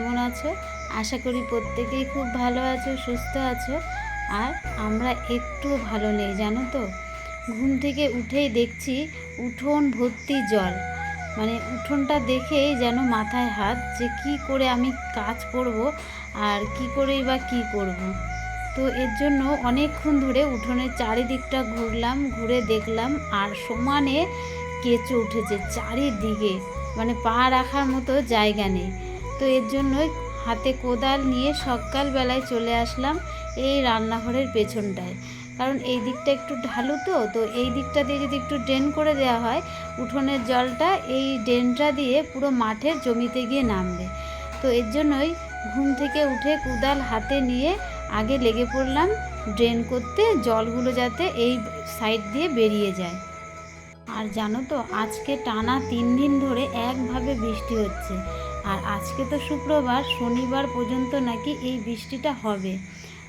কেমন আছো? আশা করি প্রত্যেকেই খুব ভালো আছো, সুস্থ আছো। আর আমরা একটু ভালো নেই, জানো তো? ঘুম থেকে উঠেই দেখছি উঠোন ভর্তি জল। মানে উঠোনটা দেখেই যেন মাথায় হাত যে কি করে আমি কাজ করব আর কি করেই বা কি করব। তো এর জন্য অনেকক্ষণ ধরে উঠোনের চারিদিকটা ঘুরলাম, ঘুরে দেখলাম আর সমানে কেঁচো উঠেছে, চারিদিকে। মানে পা রাখার মতো জায়গা নেই। তো এর জন্যই হাতে কোদাল নিয়ে সকালবেলায় চলে আসলাম এই রান্নাঘরের পেছনটায়। কারণ এই দিকটা একটু ঢালু তো তো এই দিকটা দিয়ে যদি একটু ড্রেন করে দেওয়া হয়, উঠোনের জলটা এই ড্রেনটা দিয়ে পুরো মাঠের জমিতে গিয়ে নামবে। তো এর জন্যই ঘুম থেকে উঠে কোদাল হাতে নিয়ে আগে লেগে পড়লাম ড্রেন করতে, জলগুলো যাতে এই সাইড দিয়ে বেরিয়ে যায়। আর জানো তো, আজকে টানা তিন দিন ধরে একভাবে বৃষ্টি হচ্ছে। আর আজকে তো শুক্রবার, শনিবার পর্যন্ত নাকি এই বৃষ্টিটা হবে।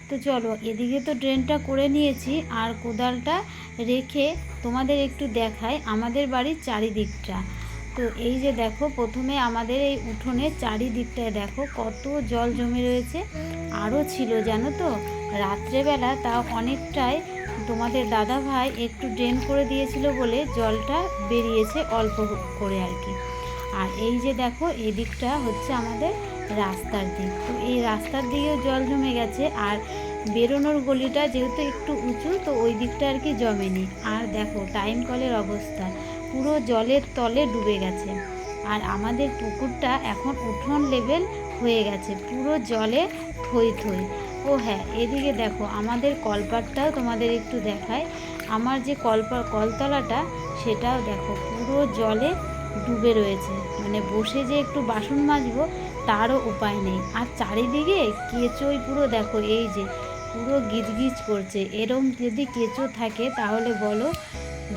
তো চলো, এদিকে তো ড্রেনটা করে নিয়েছি, আর কোদালটা রেখে তোমাদের একটু দেখাই আমাদের বাড়ির চারিদিকটা। তো এই যে দেখো, প্রথমে আমাদের এই উঠোনে চারিদিকটায় দেখো, কত জল জমে রয়েছে আরও ছিল, জানো তো? রাত্রেবেলা তাও অনেকটাই তোমাদের দাদা ভাই একটু ড্রেন করে দিয়েছিল বলে জলটা বেরিয়েছে অল্প করে আর কি। আর এই যে দেখো এই দিকটা হচ্ছে আমাদের রাস্তার দিক। তো এই রাস্তার দিকেও জল জমে গেছে আর বেরোনোর গলিটা যেহেতু একটু উঁচু, তো ওই দিকটা আর কি জমেনি। আর দেখো, টাইম কলের অবস্থা। পুরো জলের তলে ডুবে গেছে। আর আমাদের পুকুরটা এখন উঠোন লেভেল হয়ে গেছে, পুরো জলে থই থই। ও হ্যাঁ এদিকে দেখো, আমাদের কলপাটটাও তোমাদের একটু দেখায় আমার যে কলপা, কলতলাটা, সেটাও দেখো, পুরো জলে ডুবে রয়েছে। মানে বসে যে একটু বাসন মাজবো, তারও উপায় নেই। আর চারিদিকে কেঁচোই পুরো, দেখো এই যে, পুরো গিজগিজ করছে। এরম যদি কেঁচো থাকে, তাহলে বলো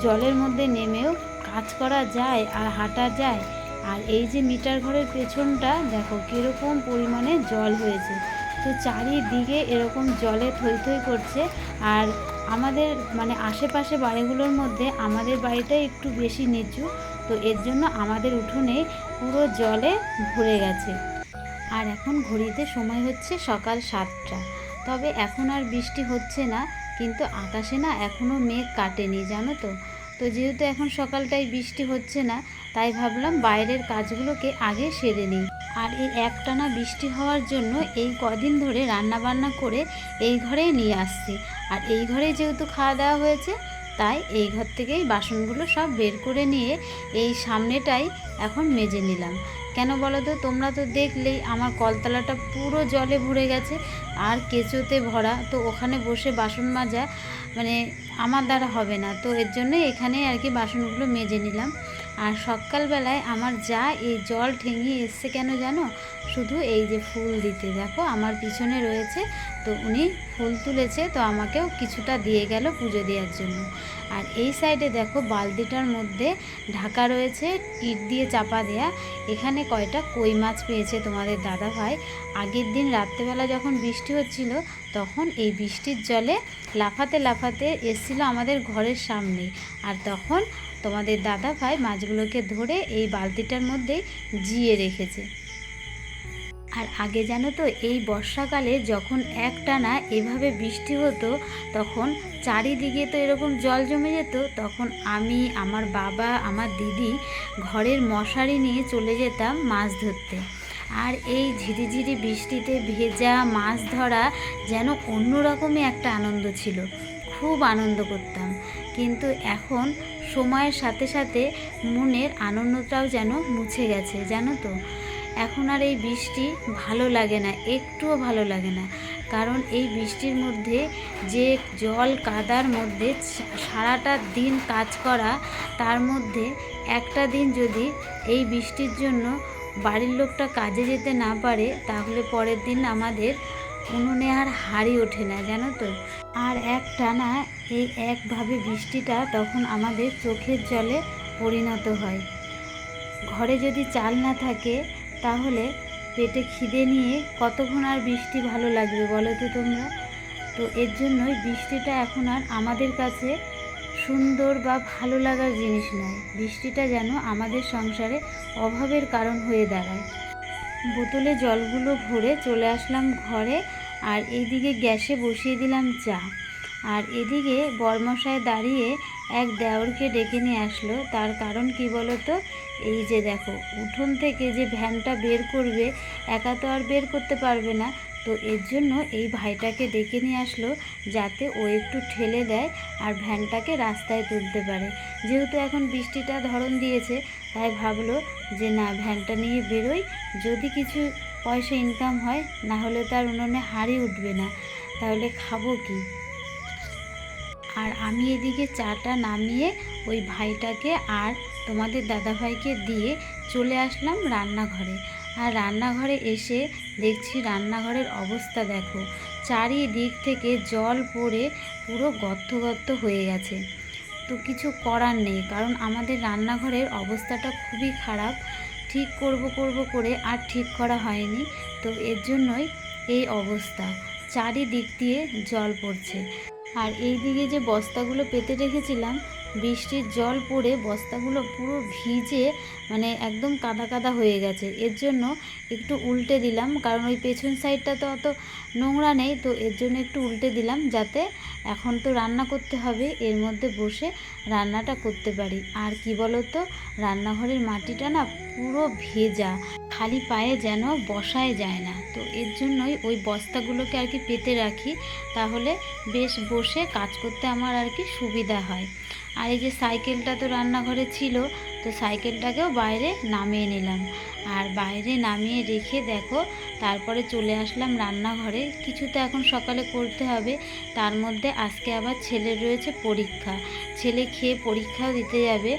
জলের মধ্যে নেমেও কাজ করা যায় আর হাঁটা যায়। আর এই যে মিটার ঘরের পেছনটা, দেখো কীরকম পরিমাণে জল হয়েছে। তো চারিদিকে এরকম জলে থই থই করছে। আর আমাদের মানে আশেপাশে বাড়িগুলোর মধ্যে আমাদের বাড়িটাই একটু বেশি নিচু, তো এর জন্য আমাদের উঠোনে পুরো জলে ভরে গেছে। আর এখন ঘড়িতে সময় হচ্ছে সকাল সাতটা। তবে এখন আর বৃষ্টি হচ্ছে না, কিন্তু আকাশে না এখনও মেঘ কাটেনি, জানো তো। তো যেহেতু এখন সকালটায় বৃষ্টি হচ্ছে না, তাই ভাবলাম বাইরের কাজগুলোকে আগে সেরে নিই। আর এই একটানা বৃষ্টি হওয়ার জন্য এই কদিন ধরে রান্না বান্না করে এই ঘরেই নিয়ে আসছি। আর এই ঘরে যেহেতু খাওয়া দাওয়া হয়েছে, তাই এই ঘর থেকেই বাসনগুলো সব বের করে নিয়ে এই সামনেটাই এখন মেজে নিলাম। কেন বলো তো? তোমরা তো দেখলেই আমার কলতলাটা পুরো জলে ভরে গেছে, আর কেঁচোতে ভরা। তো ওখানে বসে বাসন মাজা মানে আমার দ্বারা হবে না। তো এর জন্যই এখানে আর কি বাসনগুলো মেজে নিলাম। আর সকালবেলায় আমার যা এই জল ঠেঙিয়ে এসছে কেন জানো? শুধু এই যে ফুল দিতে। দেখো, আমার পিছনে রয়েছে, তো উনি ফুল তুলেছে, তো আমাকেও কিছুটা দিয়ে গেল পুজো দেওয়ার জন্য। আর এই সাইডে দেখো, বালতিটার মধ্যে ঢাকা রয়েছে, ইট দিয়ে চাপা দেয়া। এখানে কয়টা কই মাছ পেয়েছে তোমাদের দাদা ভাই? আগের দিন রাত্রেবেলা যখন বৃষ্টি হচ্ছিল, তখন এই বৃষ্টির জলে লাফাতে লাফাতে এসছিল আমাদের ঘরের সামনে। আর তখন তোমাদের দাদা ভাই মাছগুলোকে ধরে এই বালতিটার মধ্যে জিয়ে রেখেছে। আর আগে জানো তো, এই বর্ষাকালে যখন একটানা এভাবে বৃষ্টি হতো, তখন চারিদিকে তো এরকম জল জমে যেত, তখন আমি, আমার বাবা, আমার দিদি ঘরের মশারি নিয়ে চলে যেতাম মাছ ধরতে। আর এই ঝিরিঝিরি বৃষ্টিতে ভেজা মাছ ধরা যেন অন্যরকমই একটা আনন্দ ছিল। খুব আনন্দ করতাম। কিন্তু এখন সময়ের সাথে সাথে মনের আনন্দটাও যেন মুছে গেছে, জানো তো? এখন আর এই বৃষ্টি ভালো লাগে না, একটুও ভালো লাগে না। কারণ এই বৃষ্টির মধ্যে যে জল কাদার মধ্যে সারাটা দিন কাজ করা, তার মধ্যে একটা দিন যদি এই বৃষ্টির জন্য বাড়ির লোকটা কাজে যেতে না পারে, তাহলে পরের দিন আমাদের উনুনে আর হাড়ি ওঠে না, জানো তো? আর এক টানা এই একভাবে বৃষ্টিটা তখন আমাদের চোখের জলে পরিণত হয়। ঘরে যদি চাল না থাকে, তাহলে পেটে খিদে নিয়ে কতক্ষণ আর বৃষ্টি ভালো লাগবে বলো তো তোমরা? তো এর জন্যই বৃষ্টিটা এখন আর আমাদের কাছে সুন্দর বা ভালো লাগার জিনিস নয়। বৃষ্টিটা যেন আমাদের সংসারে অভাবের কারণ হয়ে দাঁড়ায়। বোতলে জলগুলো ভরে চলে আসলাম ঘরে আর এদিকে গ্যাসে বসিয়ে দিলাম চা। আর এদিকে বরমশায় দাঁড়িয়ে এক দেওরকে ডেকে নিয়ে আসলো। তার কারণ কি বলো তো এই যে দেখো, উঠোন থেকে যে ভ্যানটা বের করবে, একা তো আর বের করতে পারবে না। তো এর জন্য এই ভাইটাকে ডেকে নিয়ে আসলো যাতে ও একটু ঠেলে দেয় আর ভ্যানটাকে রাস্তায় তুলতে পারে। যেহেতু এখন বৃষ্টিটা ধরন দিয়েছে, তাই ভাবলো যে না, ভ্যানটা নিয়ে বেরোই। যদি কিছু পয়সা ইনকাম হয়, না হলে তার উনুনে হাঁড়ি উঠবে না। তাহলে খাব কি? আর আমি এদিকে চাটা নামিয়ে ওই ভাইটাকে আর তোমাদের দাদাভাইকে দিয়ে চলে আসলাম রান্নাঘরে। আর রান্নাঘরে এসে দেখছি রান্নাঘরের অবস্থা দেখো। চারিদিক থেকে জল পড়ে পুরো গর্ত গর্ত হয়ে গেছে। তো কিছু করার নেই, কারণ আমাদের রান্নাঘরের অবস্থাটা খুবই খারাপ। ঠিক করব করব করে আর ঠিক করা হয়নি। তো এর জন্যই এই অবস্থা। চারিদিক দিয়ে জল পড়ছে। আর এই দিকে যে বস্তাগুলো পেতে রেখেছিলাম বৃষ্টির জল পড়ে বস্তাগুলো পুরো ভিজে মানে একদম কাদা কাদা হয়ে গেছে। এর জন্য একটু উল্টে দিলাম, কারণ ওই পেছন সাইডটা তো অত নোংরা নেই, তো এর জন্য একটু উল্টে দিলাম যাতে এখন তো রান্না করতে হবে, এর মধ্যে বসে রান্নাটা করতে পারি। আর কি বলো তো রান্নাঘরের মাটিটা না পুরো ভেজা, খালি পায়ে যেন বসায় যায় না। তো এর জন্যই ওই বস্তাগুলোকে আর কি পেতে রাখি, তাহলে বেশ বসে কাজ করতে আমার আর কি সুবিধা হয়। আর এই যে সাইকেলটা তো রান্নাঘরে ছিল তো সাইকেলটাকেও বাইরে নামিয়ে নিলাম। আর বাইরে নামিয়ে রেখে দেখো, তারপরে চলে আসলাম রান্নাঘরে। কিছু তো এখন সকালে করতে হবে, তার মধ্যে আজকে আবার ছেলের রয়েছে পরীক্ষা। ছেলে খেয়ে পরীক্ষাও দিতে যাবে।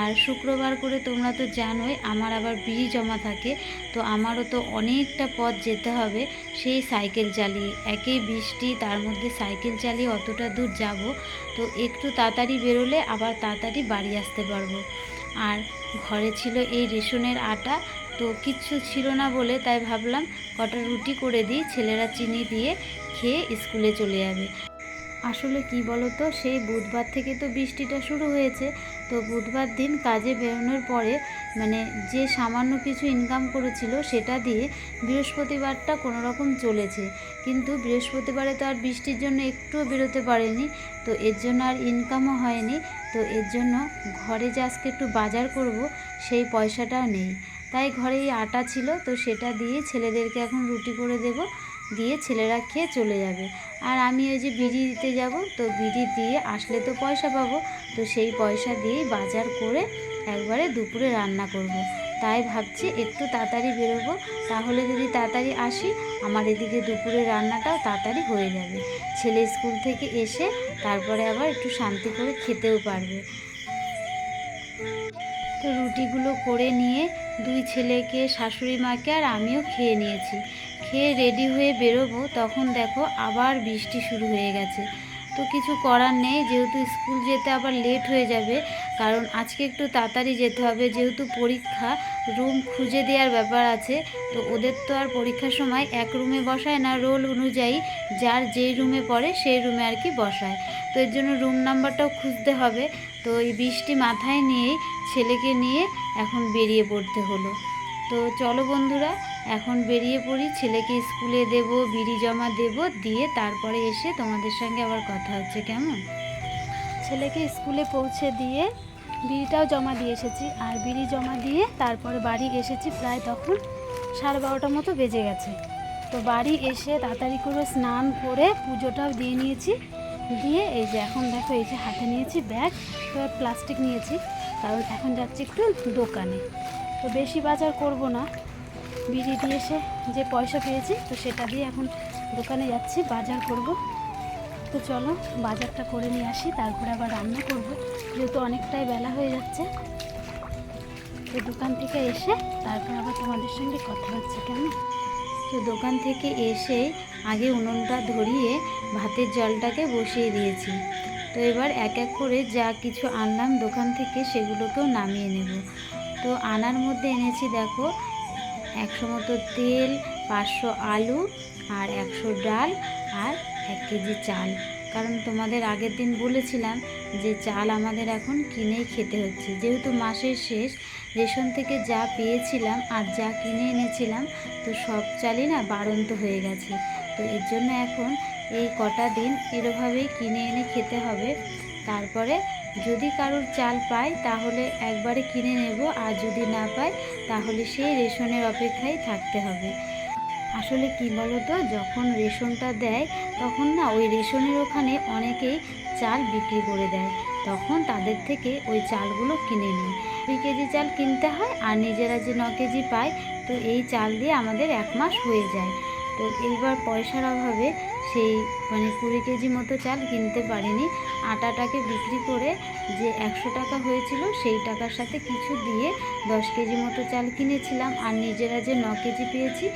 আর শুক্রবার করে তোমরা তো জানোই, আমার আবার বিড়ি জমা থাকে। তো আমারও তো অনেকটা পথ যেতে হবে সেই সাইকেল চালিয়ে। একেই বৃষ্টি, তার মধ্যে সাইকেল চালিয়ে অতটা দূর যাব। তো একটু তাড়াতাড়ি বেরোলে আবার তাড়াতাড়ি বাড়ি আসতে পারব। আর ঘরে ছিল এই রেশনের আটা, তো কিচ্ছু ছিল না বলে তাই ভাবলাম কটা রুটি করে দিই, ছেলেরা চিনি দিয়ে খেয়ে স্কুলে চলে যাবে। আসলে কি বলো তো সেই বুধবার থেকে তো বৃষ্টিটা শুরু হয়েছে। তো বুধবার দিন কাজে বেরোনোর পরে মানে যে সামান্য কিছু ইনকাম করেছিল, সেটা দিয়ে বৃহস্পতিবারটা কোনো রকম চলেছে। কিন্তু বৃহস্পতিবারে তো আর বৃষ্টির জন্য একটুও বেরোতে পারেনি। তো এর জন্য আর ইনকামও হয়নি। তো এর জন্য ঘরে যে আজকে একটু বাজার করব, সেই পয়সাটাও নেই। তাই ঘরে এই আটা ছিল, তো সেটা দিয়ে ছেলেদেরকে এখন রুটি করে দেব। দিয়ে ছেলেরা খেয়ে চলে যাবে। আর আমি ওই যে বিড়ি দিতে যাব, তো বিড়ি দিয়ে আসলে তো পয়সা পাবো, তো সেই পয়সা দিয়েই বাজার করে একবারে দুপুরে রান্না করব। তাই ভাবছি একটু তাড়াতাড়ি বেরোবো, তাহলে যদি তাড়াতাড়ি আসি, আমার এদিকে দুপুরে রান্নাটাও তাড়াতাড়ি হয়ে যাবে। ছেলে স্কুল থেকে এসে তারপরে আবার একটু শান্তি করে খেতেও পারবে। তো রুটিগুলো করে নিয়ে দুই ছেলেকে, শাশুড়ি মাকে আর আমিও খেয়ে নিয়েছি। খেয়ে রেডি হয়ে বেরোবো, তখন দেখো আবার বৃষ্টি শুরু হয়ে গেছে। তো কিছু করার নেই, যেহেতু স্কুল যেতে আবার লেট হয়ে যাবে, কারণ আজকে একটু তাড়াতাড়ি যেতে হবে, যেহেতু পরীক্ষা, রুম খুঁজে দেওয়ার ব্যাপার আছে, তো ওদের তো আর পরীক্ষার সময় এক রুমে বসায় না, রোল অনুযায়ী যার যেই রুমে পড়ে সেই রুমে আর কি বসায়। তো এর জন্য রুম নাম্বারটাও খুঁজতে হবে, তো এই বৃষ্টি মাথায় নিয়েই ছেলেকে নিয়ে এখন বেরিয়ে পড়তে হলো। তো চলো বন্ধুরা এখন বেরিয়ে পড়ি, ছেলেকে স্কুলে দেব, বিড়ি জমা দেব, দিয়ে তারপরে এসে তোমাদের সঙ্গে আবার কথা হচ্ছে, কেমন? ছেলেকে স্কুলে পৌঁছে দিয়ে বিড়িটাও জমা দিয়ে এসেছি। আর বিড়ি জমা দিয়ে তারপরে বাড়ি এসেছি প্রায় তখন সাড়ে বারোটার মতো বেজে গেছে। তো বাড়ি এসে তাড়াতাড়ি করে স্নান করে পুজোটাও দিয়ে নিয়েছি। দিয়ে এই যে এখন দেখো, এই যে হাতে নিয়েছি ব্যাগ তো প্লাস্টিক নিয়েছি। কারণ এখন যাচ্ছি একটু দোকানে। তো বেশি বাজার করব না। বিড়ি দিয়ে এসে যে পয়সা পেয়েছি, তো সেটা দিয়ে এখন দোকানে যাচ্ছি, বাজার করব। তো চলো, বাজারটা করে নিয়ে আসি, তারপরে আবার রান্না করব। যেহেতু অনেকটাই বেলা হয়ে যাচ্ছে, তো দোকান থেকে এসে তারপর আবার তোমাদের সঙ্গে কথা হচ্ছে, কেমন? তো দোকান থেকে এসে আগে উনুনটা ধরিয়ে ভাতের জলটাকে বসিয়ে দিয়েছি। তো এবার এক এক করে যা কিছু আনলাম দোকান থেকে সেগুলোকেও নামিয়ে নেব। তো আনার মধ্যে এনেছি, দেখো একশো মতো তেল, পাঁচশো আলু আর একশো ডাল আর এক কেজি চাল। কারণ তোমাদের আগের দিন বলেছিলাম যে চাল আমাদের এখন কিনেই খেতে হচ্ছে। যেহেতু মাসের শেষ, রেশন থেকে যা পেয়েছিলাম আর যা কিনে এনেছিলাম, তো সব চালই না বাড়ন্ত হয়ে গেছে। তো এর জন্য এখন এই কটা দিন এরভাবেই কিনে এনে খেতে হবে। তারপরে যদি কারোর চাল পাই, তাহলে একবারে কিনে নেব, আর যদি না পাই, তাহলে সেই রেশনের অপেক্ষায় থাকতে হবে। আসলে কি বলো তো যখন রেশনটা দেয়, তখন না ওই রেশনের ওখানে অনেকেই চাল বিক্রি করে দেয়। তখন তাদের থেকে ওই চালগুলো কিনে নিই। দুই কেজি চাল কিনতে হয়, আর নিজেরা যে ন কেজি পায়, তো এই চাল দিয়ে আমাদের এক মাস হয়ে যায়। তো এইবার পয়সার অভাবে সেই মানে কুড়ি কেজি মতো চাল কিনতে পারিনি। আটাটাকে বিক্রি করে যে একশো টাকা হয়েছিল সেই টাকার সাথে কিছু দিয়ে দশ কেজি মতো চাল কিনেছিলাম আর নিজেরা যে ন কেজি পেয়েছি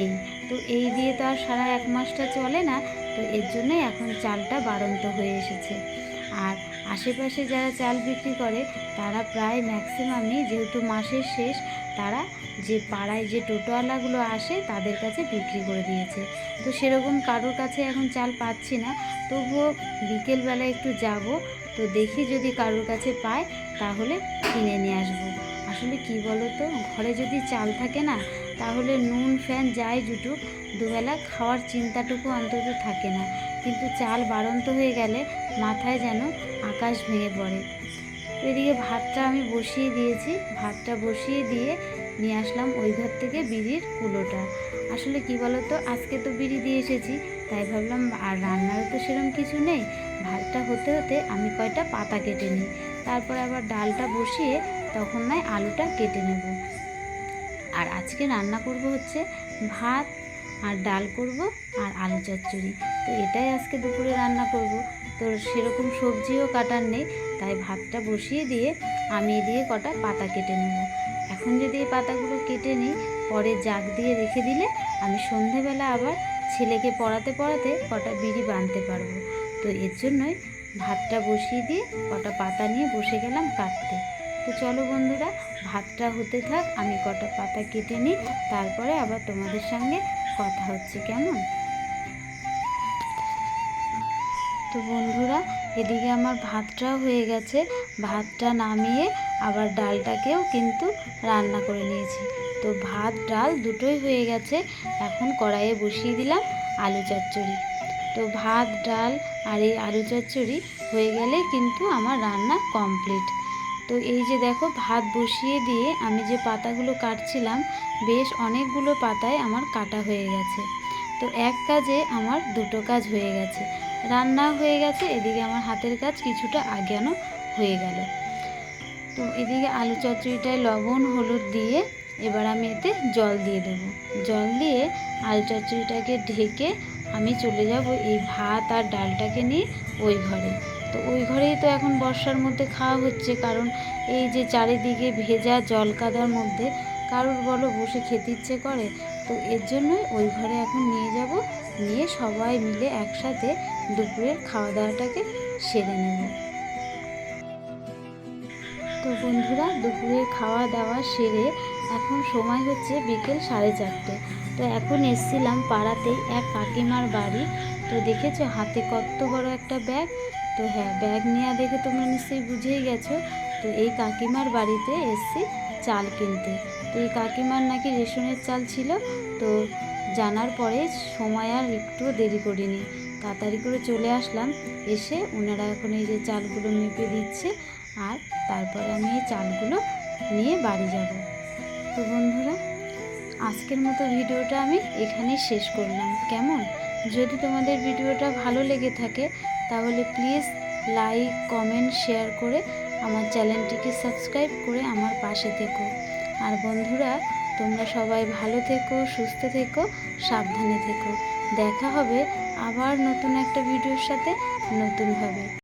এই। তো এই দিয়ে তো আর সারা এক মাসটা চলে না, তো এর জন্যই এখন চালটা বাড়ন্ত হয়ে এসেছে। আর আশেপাশে যারা চাল বিক্রি করে তারা প্রায় ম্যাক্সিমামই যেহেতু মাসের শেষ, তারা যে পাড়ায় যে টোটোওয়ালাগুলো আসে তাদের কাছে বিক্রি করে দিয়েছে। তো সেরকম কারোর কাছে এখন চাল পাচ্ছি না। তবুও বিকেলবেলা একটু যাব। তো দেখি যদি কারোর কাছে পাই, তাহলে কিনে নিয়ে আসব। আসলে কি বলো তো ঘরে যদি চাল থাকে না, তাহলে নুন, ফ্যান যাই জুটুক, দুবেলা খাওয়ার চিন্তাটুকু অন্তত থাকে না। কিন্তু চাল বাড়ন্ত হয়ে গেলে মাথায় যেন আকাশ ভেঙে পড়ে। এদিকে ভাতটা আমি বসিয়ে দিয়েছি। ভাতটা বসিয়ে দিয়ে নিয়ে আসলাম ওই ঘর থেকে বিড়ির কুলোটা। আসলে কি বলো তো আজকে তো বিড়ি দিয়ে এসেছি, তাই ভাবলাম আর রান্নারও তো সেরকম কিছু নেই। ভাতটা হতে হতে আমি কয়টা পাতা কেটে নিই, তারপরে আবার ডালটা বসিয়ে তখন নয় আলুটা কেটে নেব। আর আজকে রান্না করব হচ্ছে ভাত, আর ডাল করব, আর আলু চচ্চড়ি। তো এটাই আজকে দুপুরে রান্না করব। তো সেরকম সবজিও কাটার নেই, তাই ভাতটা বসিয়ে দিয়ে আমি দিয়ে কটা পাতা কেটে নেব। এখন যদি এই পাতাগুলো কেটে নিই, পরে জাগ দিয়ে রেখে দিলে আমি সন্ধেবেলা আবার ছেলেকে পড়াতে পড়াতে কটা বিড়ি বাঁধতে পারব। তো এর জন্যই ভাতটা বসিয়ে দিয়ে কটা পাতা নিয়ে বসে গেলাম কাটতে। তো চলো বন্ধুরা, ভাতটা হতে থাক, আমি কটা পাতা কেটে নিই, তারপরে আবার তোমাদের সঙ্গে কথা হচ্ছে কেমন? তো বন্ধুরা, এদিকে আমার ভাতটাও হয়ে গেছে। ভাতটা নামিয়ে আবার ডালটাকেও কিন্তু রান্না করে নিয়েছি। তো ভাত, ডাল দুটোই হয়ে গেছে। এখন কড়াইয়ে বসিয়ে দিলাম আলু চচ্চড়ি। তো ভাত, ডাল আর এই আলু চচ্চড়ি হয়ে গেলে কিন্তু আমার রান্না কমপ্লিট। তো এই যে দেখো, ভাত বসিয়ে দিয়ে আমি যে পাতাগুলো কাটছিলাম, বেশ অনেকগুলো পাতায় আমার কাটা হয়ে গেছে। তো এক কাজে আমার দুটো কাজ হয়ে গেছে। রান্না হয়ে গেছে, এদিকে আমার হাতের কাজ কিছুটা আগানো হয়ে গেল। তো এদিকে আলু চচ্চড়িটায় লবণ, হলুদ দিয়ে এবার আমি এতে জল দিয়ে দেবো। জল দিয়ে আলু চচ্চড়িটাকে ঢেকে আমি চলে যাব এই ভাত আর ডালটাকে নিয়ে ওই ঘরে। তো ওই ঘরেই তো এখন বর্ষার মধ্যে খাওয়া হচ্ছে, কারণ এই যে চারিদিকে ভেজা জল কাদার মধ্যে কারোর বলো বসে খেতে ইচ্ছে করে, তো এর জন্যই ওই ঘরে এখন নিয়ে যাব। নিয়ে সবাই মিলে একসাথে দুপুরের খাওয়া দাওয়াটাকে সেরে নেব। তো বন্ধুরা, দুপুরের খাওয়া দাওয়া সেরে এখন সময় হচ্ছে বিকেল সাড়ে চারটে। তো এখন এসছিলাম পাড়াতেই এক কাকিমার বাড়ি। তো দেখেছ, হাতে কত বড় একটা ব্যাগ। তো হ্যাঁ ব্যাগ নেওয়া দেখে তোমরা নিশ্চয়ই বুঝেই গেছো। তো এই কাকিমার বাড়িতে এসছি চাল কিনতে। তো এই কাকিমার নাকি রেশনের চাল ছিল। তো জানার পরে সময় আর একটু দেরি করিনি। তাড়াতাড়ি করে চলে আসলাম। এসে ওনারা এখন এই যে চালগুলো মেপে দিচ্ছে। আর তারপরে আমি এই চালগুলো নিয়ে বাড়ি যাব। তো বন্ধুরা, আজকের মতো ভিডিওটা আমি এখানেই শেষ করলাম। কেমন? যদি তোমাদের ভিডিওটা ভালো লেগে থাকে, তাহলে প্লিজ লাইক, কমেন্ট, শেয়ার করে আমার চ্যানেলটিকে সাবস্ক্রাইব করে আমার পাশে থেকো। আর বন্ধুরা, তোমরা সবাই ভালো থেকো, সুস্থ থেকো, সাবধানে থেকো। দেখা হবে আবার নতুন একটা ভিডিওর সাথে। নতুনভাবে